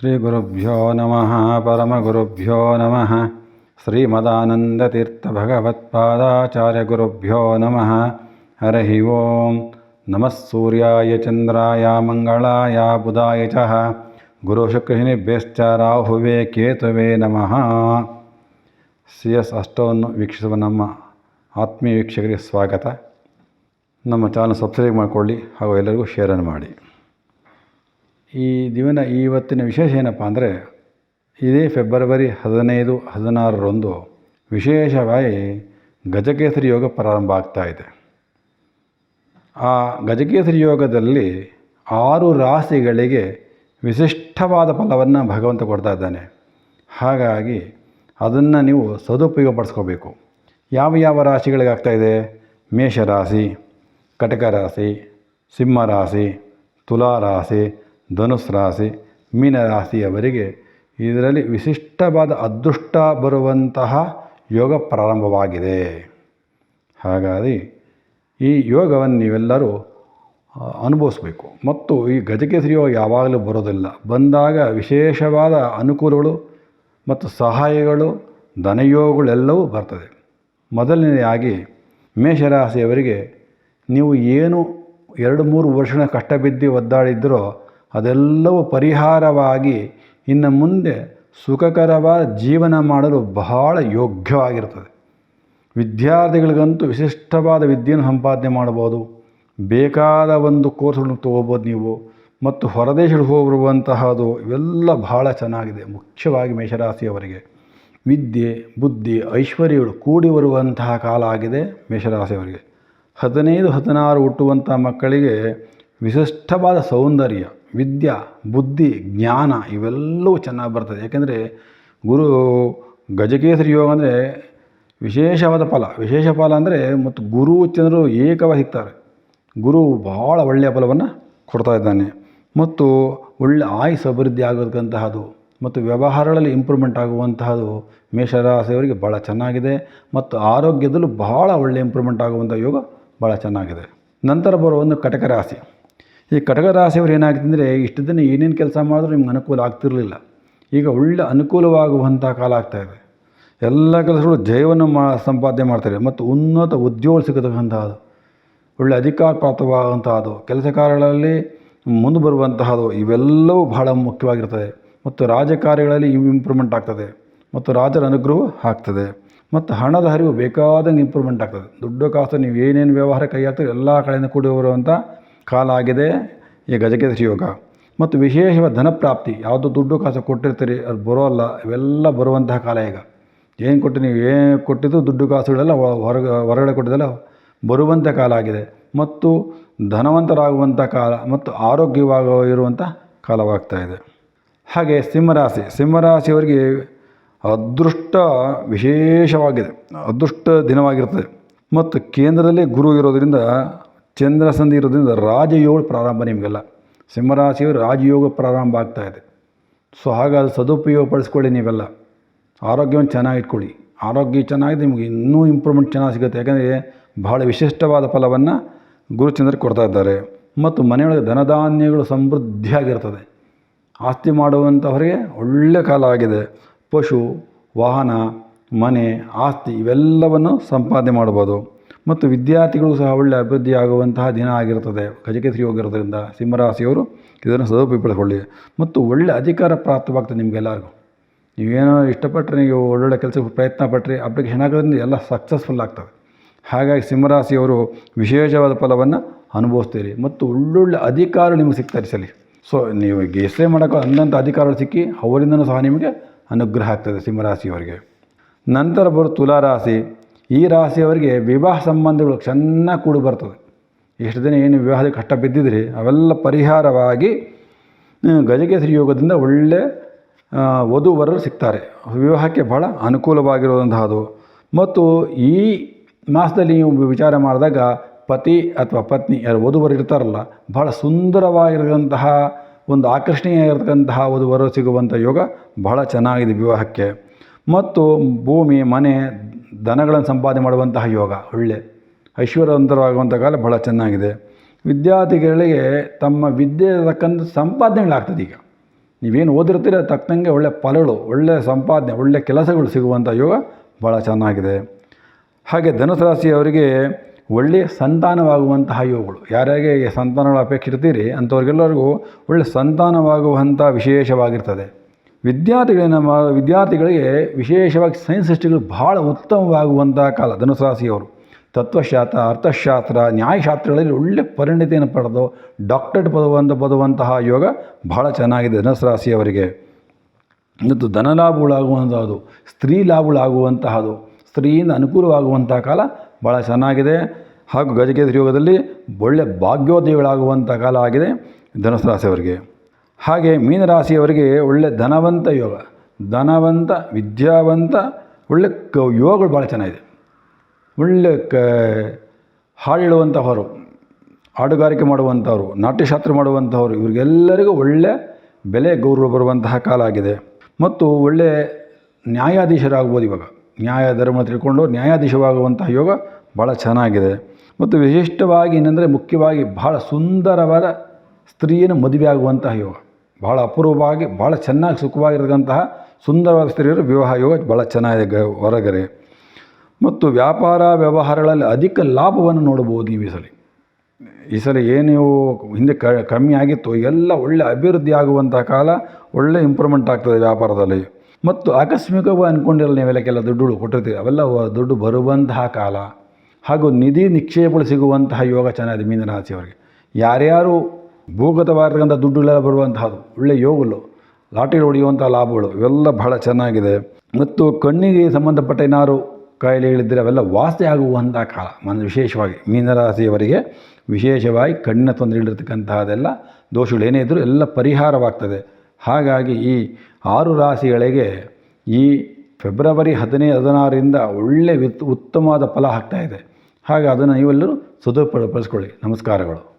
ಶ್ರೀಗುರುಭ್ಯೋ ನಮಃ, ಪರಮಗುರುಭ್ಯೋ ನಮಃ. ಶ್ರೀಮದಾನಂದತೀರ್ಥಭಗವತ್ಪಾದಾಚಾರ್ಯಗುರುಭ್ಯೋ ನಮಃ. ಹರಿ ಓಂ. ನಮಃ ಸೂರ್ಯಾಯ ಚಂದ್ರಾಯ ಮಂಗಳಾಯ ಬುಧಾಯ ಚ. ಗುರುಶುಕ್ರಶನಿಭ್ಯಶ್ಚ ರಾಹುವೇ ಕೇತುವೇ ನಮಃ. ಸಿ ಎಸ್ ಅಷ್ಟವನ್ನು ವೀಕ್ಷಿಸುವ ನಮ್ಮ ಆತ್ಮೀಯ ವೀಕ್ಷಕರಿಗೆ ಸ್ವಾಗತ. ನಮ್ಮ ಚಾನಲ್ ಸಬ್ಸ್ಕ್ರೈಬ್ ಮಾಡಿಕೊಳ್ಳಿ ಹಾಗೂ ಎಲ್ಲರಿಗೂ ಶೇರನ್ನು ಮಾಡಿ. ಈ ದಿವನ ಇವತ್ತಿನ ವಿಶೇಷ ಏನಪ್ಪ ಅಂದರೆ ಇದೇ ಫೆಬ್ರವರಿ ಹದಿನೈದು, ಹದಿನಾರರಂದು ವಿಶೇಷವಾಗಿ ಗಜಕೇಸರಿ ಯೋಗ ಪ್ರಾರಂಭ ಆಗ್ತಾ ಇದೆ. ಆ ಗಜಕೇಸರಿ ಯೋಗದಲ್ಲಿ ಆರು ರಾಶಿಗಳಿಗೆ ವಿಶಿಷ್ಟವಾದ ಫಲವನ್ನು ಭಗವಂತ ಕೊಡ್ತಾ ಇದ್ದಾನೆ. ಹಾಗಾಗಿ ಅದನ್ನು ನೀವು ಸದುಪಯೋಗ ಪಡಿಸ್ಕೋಬೇಕು ಯಾವ ಯಾವ ರಾಶಿಗಳಿಗೆ ಆಗ್ತಾಯಿದೆ ಮೇಷರಾಶಿ ಕಟಕ ರಾಶಿ ಸಿಂಹ ರಾಶಿ ತುಲಾ ರಾಶಿ ಧನುಸ್ ರಾಶಿ, ಮೀನ ರಾಶಿಯವರಿಗೆ ಇದರಲ್ಲಿ ವಿಶಿಷ್ಟವಾದ ಅದೃಷ್ಟ ಬರುವಂತಹ ಯೋಗ ಪ್ರಾರಂಭವಾಗಿದೆ. ಹಾಗಾಗಿ ಈ ಯೋಗವನ್ನು ನೀವೆಲ್ಲರೂ ಅನುಭವಿಸಬೇಕು. ಮತ್ತು ಈ ಗಜಕೇಸರಿ ಯೋಗ ಯಾವಾಗಲೂ ಬರೋದಿಲ್ಲ. ಬಂದಾಗ ವಿಶೇಷವಾದ ಅನುಕೂಲಗಳು ಮತ್ತು ಸಹಾಯಗಳು, ಧನಯೋಗಗಳೆಲ್ಲವೂ ಬರ್ತದೆ. ಮೊದಲನೆಯಾಗಿ ಮೇಷರಾಶಿಯವರಿಗೆ ನೀವು ಏನು ಎರಡು ಮೂರು ವರ್ಷಗಳ ಕಷ್ಟ ಬಿದ್ದು ಒದ್ದಾಡಿದ್ದರೋ ಅದೆಲ್ಲವೂ ಪರಿಹಾರವಾಗಿ ಇನ್ನು ಮುಂದೆ ಸುಖಕರವಾದ ಜೀವನ ಮಾಡಲು ಬಹಳ ಯೋಗ್ಯವಾಗಿರ್ತದೆ. ವಿದ್ಯಾರ್ಥಿಗಳಿಗಂತೂ ವಿಶಿಷ್ಟವಾದ ವಿದ್ಯೆಯನ್ನು ಸಂಪಾದನೆ ಮಾಡ್ಬೋದು ಬೇಕಾದ ಒಂದು ಕೋರ್ಸ್ಗಳನ್ನು ತೊಗೋಬೋದು ನೀವು ಮತ್ತು ಹೊರದೇಶಕ್ಕೆ ಹೋಗಿರುವಂತಹದ್ದು ಇವೆಲ್ಲ ಬಹಳ ಚೆನ್ನಾಗಿದೆ. ಮುಖ್ಯವಾಗಿ ಮೇಷರಾಶಿಯವರಿಗೆ. ವಿದ್ಯೆ, ಬುದ್ಧಿ, ಐಶ್ವರ್ಯಗಳು ಕೂಡಿ ಬರುವಂತಹ ಕಾಲ ಆಗಿದೆ ಮೇಷರಾಶಿಯವರಿಗೆ. ಹದಿನೈದು, ಹದಿನಾರು ಹುಟ್ಟುವಂಥ ಮಕ್ಕಳಿಗೆ ವಿಶಿಷ್ಟವಾದ ಸೌಂದರ್ಯ. ವಿದ್ಯಾ, ಬುದ್ಧಿ, ಜ್ಞಾನ ಇವೆಲ್ಲವೂ ಚೆನ್ನಾಗಿ ಬರ್ತದೆ. ಯಾಕೆಂದರೆ ಗುರು ಗಜಕೇಸರಿ ಯೋಗ ಅಂದರೆ ವಿಶೇಷವಾದ ಫಲ. ವಿಶೇಷ ಫಲ ಅಂದರೆ ಮತ್ತು ಗುರು ಚಂದ್ರರು ಏಕವಾಗಿ ಸಿಗ್ತಾರೆ. ಗುರು ಭಾಳ ಒಳ್ಳೆಯ ಫಲವನ್ನು ಕೊಡ್ತಾ ಇದ್ದಾನೆ. ಮತ್ತು ಒಳ್ಳೆ ಆಯುಸ್ ಅಭಿವೃದ್ಧಿ ಆಗತಕ್ಕಂತಹದ್ದು ಮತ್ತು ವ್ಯವಹಾರಗಳಲ್ಲಿ ಇಂಪ್ರೂವ್ಮೆಂಟ್ ಆಗುವಂತಹದು ಮೇಷರಾಶಿಯವರಿಗೆ ಭಾಳ ಚೆನ್ನಾಗಿದೆ. ಮತ್ತು ಆರೋಗ್ಯದಲ್ಲೂ ಬಹಳ ಒಳ್ಳೆಯ ಇಂಪ್ರೂವ್ಮೆಂಟ್ ಆಗುವಂಥ ಯೋಗ ಭಾಳ ಚೆನ್ನಾಗಿದೆ. ನಂತರ ಬರುವ ಒಂದು ಕಟಕ ರಾಶಿ. ಈ ಕಟಕ ಏನಾಗ್ತಂದರೆ ಇಷ್ಟು ದಿನ ಏನೇನು ಕೆಲಸ ಮಾಡಿದ್ರೂ ನಿಮ್ಗೆ ಅನುಕೂಲ ಆಗ್ತಿರಲಿಲ್ಲ. ಈಗ ಒಳ್ಳೆ ಅನುಕೂಲವಾಗುವಂಥ ಕಾಲ ಆಗ್ತಾಯಿದೆ ಎಲ್ಲ ಕೆಲಸಗಳು ಜಯವನ್ನು ಮಾ ಸಂಪಾದನೆ ಮಾಡ್ತಾರೆ. ಮತ್ತು ಉನ್ನತ ಉದ್ಯೋಗ ಸಿಗತಕ್ಕಂತಹದ್ದು, ಒಳ್ಳೆ ಅಧಿಕಾರ ಪ್ರಾಪ್ತವಾಗುವಂತಹದ್ದು ಕೆಲಸ ಮುಂದೆ ಬರುವಂತಹದು ಇವೆಲ್ಲವೂ ಬಹಳ ಮುಖ್ಯವಾಗಿರ್ತದೆ. ಮತ್ತು ರಾಜಕಾರ್ಯಗಳಲ್ಲಿ ಇಂಪ್ರೂವ್ಮೆಂಟ್ ಆಗ್ತದೆ. ಮತ್ತು ರಾಜರ ಅನುಗ್ರಹ ಆಗ್ತದೆ. ಮತ್ತು ಹಣದ ಹರಿವು ಬೇಕಾದಂಗೆ ಇಂಪ್ರೂವ್ಮೆಂಟ್ ಆಗ್ತದೆ. ದುಡ್ಡು ಕಾಸು ನೀವು ಏನೇನು ವ್ಯವಹಾರ ಕೈ ಎಲ್ಲ ಕಡೆಯಿಂದ ಕೂಡಿ ಬರುವಂಥ ಕಾಲ ಆಗಿದೆ, ಈ ಗಜಕೇಸರಿ ಯೋಗ ಮತ್ತು ವಿಶೇಷವಾದ ಧನಪ್ರಾಪ್ತಿ, ಯಾವುದು ದುಡ್ಡು ಕಾಸು ಕೊಟ್ಟಿರ್ತೀರಿ, ಅದು ಬರೋಲ್ಲ ಇವೆಲ್ಲ ಬರುವಂತಹ ಕಾಲ ಈಗ. ಏನು ಕೊಟ್ಟು ನೀವು ಏನು ಕೊಟ್ಟಿದ್ದು ದುಡ್ಡು ಕಾಸುಗಳೆಲ್ಲ ಹೊರಗೆ, ಹೊರಗಡೆ ಕೊಟ್ಟಿದ್ದೆಲ್ಲ ಬರುವಂಥ ಕಾಲ ಆಗಿದೆ. ಮತ್ತು ಧನವಂತರಾಗುವಂಥ ಕಾಲ, ಮತ್ತು ಆರೋಗ್ಯವಾಗ ಇರುವಂಥ ಕಾಲವಾಗ್ತಾ ಇದೆ. ಹಾಗೆ ಸಿಂಹರಾಶಿ, ಸಿಂಹರಾಶಿಯವರಿಗೆ ಅದೃಷ್ಟ ವಿಶೇಷವಾಗಿದೆ, ಅದೃಷ್ಟ ದಿನವಾಗಿರ್ತದೆ. ಮತ್ತು ಕೇಂದ್ರದಲ್ಲಿ ಗುರು ಇರೋದರಿಂದ ಚಂದ್ರ ಸಂಧಿ ಇರೋದ್ರಿಂದ ರಾಜಯೋಗ ಪ್ರಾರಂಭ ನಿಮಗೆಲ್ಲ. ಸಿಂಹರಾಶಿಯವರು ರಾಜಯೋಗ ಪ್ರಾರಂಭ ಆಗ್ತಾ ಇದೆ. ಸೊ ಹಾಗಾಗಿ ಸದುಪಯೋಗ ಪಡಿಸ್ಕೊಳ್ಳಿ ನೀವೆಲ್ಲ. ಆರೋಗ್ಯವನ್ನು ಚೆನ್ನಾಗಿಟ್ಕೊಳ್ಳಿ ಆರೋಗ್ಯ ಚೆನ್ನಾಗಿದೆ, ನಿಮಗೆ ಇನ್ನೂ ಇಂಪ್ರೂವ್ಮೆಂಟ್ ಚೆನ್ನಾಗಿ ಸಿಗುತ್ತೆ. ಯಾಕಂದರೆ ಬಹಳ ವಿಶಿಷ್ಟವಾದ ಫಲವನ್ನು ಗುರುಚಂದ್ರ ಕೊಡ್ತಾ ಇದ್ದಾರೆ. ಮತ್ತು ಮನೆಯೊಳಗೆ ಧನಧಾನ್ಯಗಳು ಸಮೃದ್ಧಿಯಾಗಿರ್ತದೆ. ಆಸ್ತಿ ಮಾಡುವಂಥವರಿಗೆ ಒಳ್ಳೆಯ ಕಾಲ ಆಗಿದೆ. ಪಶು, ವಾಹನ, ಮನೆ, ಆಸ್ತಿ ಇವೆಲ್ಲವನ್ನು ಸಂಪಾದನೆ ಮಾಡ್ಬೋದು. ಮತ್ತು ವಿದ್ಯಾರ್ಥಿಗಳು ಸಹ ಒಳ್ಳೆ ಅಭಿವೃದ್ಧಿ ಆಗುವಂತಹ ದಿನ ಆಗಿರುತ್ತದೆ. ಗಜಕೇಸರಿ ಹೋಗಿರೋದ್ರಿಂದ ಸಿಂಹರಾಶಿಯವರು ಇದನ್ನು ಸದುಪಯೋಗಪಡಿಸ್ಕೊಳ್ಳಿ. ಮತ್ತು ಒಳ್ಳೆ ಅಧಿಕಾರ ಪ್ರಾಪ್ತವಾಗ್ತದೆ ನಿಮಗೆಲ್ಲರಿಗೂ. ನೀವೇನೋ ಇಷ್ಟಪಟ್ಟರೆ ನೀವು ಒಳ್ಳೊಳ್ಳೆ ಕೆಲಸಕ್ಕೆ ಪ್ರಯತ್ನ ಪಟ್ಟರೆ ಅಪ್ಲಿಕೇಶನ್ ಹಾಕೋದ್ರಿಂದ ಎಲ್ಲ ಸಕ್ಸಸ್ಫುಲ್ ಆಗ್ತದೆ. ಹಾಗಾಗಿ ಸಿಂಹರಾಶಿಯವರು ವಿಶೇಷವಾದ ಫಲವನ್ನು ಅನುಭವಿಸ್ತೀರಿ. ಮತ್ತು ಒಳ್ಳೊಳ್ಳೆ ಅಧಿಕಾರ ನಿಮಗೆ ಸಿಗ್ತಾರೆ ಸಲ. ಸೊ ನೀವು ಎಷ್ಟೇ ಮಾಡೋಕ್ಕೆ ಅಂದಂಥ ಅಧಿಕಾರಗಳು ಸಿಕ್ಕಿ ಅವರಿಂದನೂ ಸಹ ನಿಮಗೆ ಅನುಗ್ರಹ ಆಗ್ತದೆ ಸಿಂಹರಾಶಿಯವರಿಗೆ. ನಂತರ ಬರೋ ತುಲಾರಾಶಿ. ಈ ರಾಶಿಯವರಿಗೆ ವಿವಾಹ ಸಂಬಂಧಗಳು ಚೆನ್ನಾಗಿ ಕೂಡಿ ಬರ್ತದೆ ಎಷ್ಟು ದಿನ ಏನು ವಿವಾಹದ ಕಷ್ಟ ಬಿದ್ದಿದ್ರಿ, ಅವೆಲ್ಲ ಪರಿಹಾರವಾಗಿ ಗಜಕೇಸರಿ ಯೋಗದಿಂದ ಒಳ್ಳೆ ವಧುವರರು ಸಿಗ್ತಾರೆ. ವಿವಾಹಕ್ಕೆ ಭಾಳ ಅನುಕೂಲವಾಗಿರುವಂತಹದ್ದು. ಮತ್ತು ಈ ಮಾಸದಲ್ಲಿ ನೀವು ವಿಚಾರ ಮಾಡಿದಾಗ ಪತಿ ಅಥವಾ ಪತ್ನಿ, ಯಾರು ವಧುವರು ಇರ್ತಾರಲ್ಲ ಭಾಳ ಸುಂದರವಾಗಿರತಕ್ಕಂತಹ, ಒಂದು ಆಕರ್ಷಣೀಯವಾಗಿರ್ತಕ್ಕಂತಹ ವಧುವರು ಸಿಗುವಂಥ ಯೋಗ ಬಹಳ ಚೆನ್ನಾಗಿದೆ ವಿವಾಹಕ್ಕೆ. ಮತ್ತು ಭೂಮಿ, ಮನೆ ದನಗಳನ್ನು ಸಂಪಾದನೆ ಮಾಡುವಂತಹ ಯೋಗ, ಒಳ್ಳೆ. ಐಶ್ವರ್ಯವಂತರವಾಗುವಂಥ ಕಾಲ ಬಹಳ ಚೆನ್ನಾಗಿದೆ. ವಿದ್ಯಾರ್ಥಿಗಳಿಗೆ ತಮ್ಮ ವಿದ್ಯೆ ತಕ್ಕಂಥ ಸಂಪಾದನೆಗಳಾಗ್ತದೆ ಈಗ. ನೀವೇನು ಓದಿರ್ತೀರ, ತಕ್ಕಂಗೆ ಒಳ್ಳೆ ಫಲಗಳು ಒಳ್ಳೆಯ ಸಂಪಾದನೆ ಒಳ್ಳೆಯ ಕೆಲಸಗಳು ಸಿಗುವಂಥ ಯೋಗ ಭಾಳ ಚೆನ್ನಾಗಿದೆ. ಹಾಗೆ ಧನುಸು ರಾಶಿಯವರಿಗೆ ಒಳ್ಳೆಯ ಸಂತಾನವಾಗುವಂತಹ ಯೋಗಗಳು. ಯಾರ್ಯಾರಿಗೆ ಸಂತಾನಗಳ ಅಪೇಕ್ಷೆ ಇರ್ತೀರಿ ಅಂಥವ್ರಿಗೆಲ್ಲರಿಗೂ ಒಳ್ಳೆಯ ಸಂತಾನವಾಗುವಂಥ ವಿಶೇಷವಾಗಿರ್ತದೆ. ವಿದ್ಯಾರ್ಥಿಗಳಿನ ಮಾ, ವಿದ್ಯಾರ್ಥಿಗಳಿಗೆ ವಿಶೇಷವಾಗಿ ಸೈನ್ಸ್ ಸೃಷ್ಟಿಗಳು ಭಾಳ ಉತ್ತಮವಾಗುವಂಥ ಕಾಲ ಧನುಸರಾಸಿಯವರು ತತ್ವಶಾಸ್ತ್ರ, ಅರ್ಥಶಾಸ್ತ್ರ, ನ್ಯಾಯಶಾಸ್ತ್ರಗಳಲ್ಲಿ ಒಳ್ಳೆ ಪರಿಣತಿಯನ್ನು ಪಡೆದು ಡಾಕ್ಟರೇಟ್ ಪದವಂತ ಪದವಂತಹ ಯೋಗ ಭಾಳ ಚೆನ್ನಾಗಿದೆ ಧನಸರಾಸಿಯವರಿಗೆ ಮತ್ತು ಧನಲಾಭಗಳಾಗುವಂಥದ್ದು ಸ್ತ್ರೀ ಲಾಭಗಳಾಗುವಂತಹದು ಸ್ತ್ರೀಯಿಂದ ಅನುಕೂಲವಾಗುವಂಥ ಕಾಲ ಭಾಳ ಚೆನ್ನಾಗಿದೆ. ಹಾಗೂ ಗಜಕೇಸರಿ ಯೋಗದಲ್ಲಿ ಒಳ್ಳೆ ಭಾಗ್ಯೋದಯಗಳಾಗುವಂಥ ಕಾಲ ಆಗಿದೆ ಧನುಸು ರಾಶಿಯವರಿಗೆ. ಹಾಗೆ ಮೀನರಾಶಿಯವರಿಗೆ ಒಳ್ಳೆ ಧನವಂತ ಯೋಗ, ಧನವಂತ, ವಿದ್ಯಾವಂತ, ಒಳ್ಳೆ ಕ ಯೋಗಗಳು ಭಾಳ ಚೆನ್ನಾಗಿದೆ. ಒಳ್ಳೆ ಕ ಹಾಡು ಹೇಳುವಂತಹವರು, ಹಾಡುಗಾರಿಕೆ ಮಾಡುವಂಥವ್ರು ನಾಟ್ಯಶಾಸ್ತ್ರ ಮಾಡುವಂಥವ್ರು ಇವರಿಗೆಲ್ಲರಿಗೂ ಒಳ್ಳೆ ಬೆಲೆ ಗೌರವ ಬರುವಂತಹ ಕಾಲ ಆಗಿದೆ. ಮತ್ತು ಒಳ್ಳೆ ನ್ಯಾಯಾಧೀಶರಾಗ್ಬೋದು ಇವಾಗ. ನ್ಯಾಯ ಧರ್ಮ ತಿಳ್ಕೊಂಡು ನ್ಯಾಯಾಧೀಶವಾಗುವಂತಹ ಯೋಗ ಭಾಳ ಚೆನ್ನಾಗಿದೆ. ಮತ್ತು ವಿಶಿಷ್ಟವಾಗಿ ಏನಂದರೆ ಮುಖ್ಯವಾಗಿ ಭಾಳ ಸುಂದರವಾದ ಸ್ತ್ರೀಯನ್ನು ಮದುವೆ ಆಗುವಂತಹ ಯೋಗ. ಭಾಳ ಅಪೂರ್ವವಾಗಿ ಭಾಳ ಚೆನ್ನಾಗಿ ಸುಖವಾಗಿರ್ತಕ್ಕಂತಹ ಸುಂದರವಾದ ಸ್ತ್ರೀಯರು ವಿವಾಹ ಯೋಗ ಭಾಳ ಚೆನ್ನಾಗಿದೆ ಗ ಹೊರಗರೆ ಮತ್ತು ವ್ಯಾಪಾರ ವ್ಯವಹಾರಗಳಲ್ಲಿ ಅಧಿಕ ಲಾಭವನ್ನು ನೋಡಬಹುದು ನೀವು ಈ ಸಲ. ಈ ಸಲ ಏನು ಹಿಂದೆ ಕ, ಕಮ್ಮಿ ಆಗಿತ್ತು, ಎಲ್ಲ ಒಳ್ಳೆ ಅಭಿವೃದ್ಧಿ ಆಗುವಂಥ ಕಾಲ ಒಳ್ಳೆ ಇಂಪ್ರೂವ್ಮೆಂಟ್ ಆಗ್ತದೆ ವ್ಯಾಪಾರದಲ್ಲಿ. ಮತ್ತು ಆಕಸ್ಮಿಕವಾಗಿ ಅಂದ್ಕೊಂಡಿರಲ್ಲ ನೀವೆಲ್ಲ ಕೆಲ ದುಡ್ಡುಗಳು ಕೊಟ್ಟಿರ್ತೀವಿ ಅವೆಲ್ಲ ದುಡ್ಡು ಬರುವಂತಹ ಕಾಲ. ಹಾಗೂ ನಿಧಿ ನಿಕ್ಷೇಪಗಳು ಸಿಗುವಂತಹ ಯೋಗ ಚೆನ್ನಾಗಿದೆ ಮೀನರಾಶಿಯವರಿಗೆ. ಯಾರ್ಯಾರು ಭೂಗತವಾಗಿರ್ತಕ್ಕಂಥ ದುಡ್ಡುಗಳೆಲ್ಲ ಬರುವಂತಹದ್ದು, ಒಳ್ಳೆ ಯೋಗಗಳು ಲಾಟರಿ ಹೊಡೆಯುವಂಥ ಲಾಭಗಳು, ಇವೆಲ್ಲ ಬಹಳ ಚೆನ್ನಾಗಿದೆ. ಮತ್ತು ಕಣ್ಣಿಗೆ ಸಂಬಂಧಪಟ್ಟ ಏನಾದ್ರು ಕಾಯಿಲೆಗಳಿದ್ದರೆ ಅವೆಲ್ಲ ವಾಸಿ ಆಗುವಂಥ ಕಾಲ, ಮನ ವಿಶೇಷವಾಗಿ ಮೀನರಾಶಿಯವರಿಗೆ ವಿಶೇಷವಾಗಿ ಕಣ್ಣಿನ ತೊಂದರೆಗಳಿರ್ತಕ್ಕಂತಹದೆಲ್ಲ ದೋಷಗಳು ಏನೇ ಇದ್ದರೂ ಎಲ್ಲ ಪರಿಹಾರವಾಗ್ತದೆ. ಹಾಗಾಗಿ ಈ ಆರು ರಾಶಿಗಳಿಗೆ ಈ ಫೆಬ್ರವರಿ ಹದಿನೈದು, ಹದಿನಾರರಿಂದ ಒಳ್ಳೆ ವಿತ್, ಉತ್ತಮವಾದ ಫಲ ಆಗ್ತಾಯಿದೆ ಹಾಗೆ ಅದನ್ನು ನೀವೆಲ್ಲರೂ ಸದುಪಡಿಸ್ಕೊಳ್ಳಿ ನಮಸ್ಕಾರಗಳು.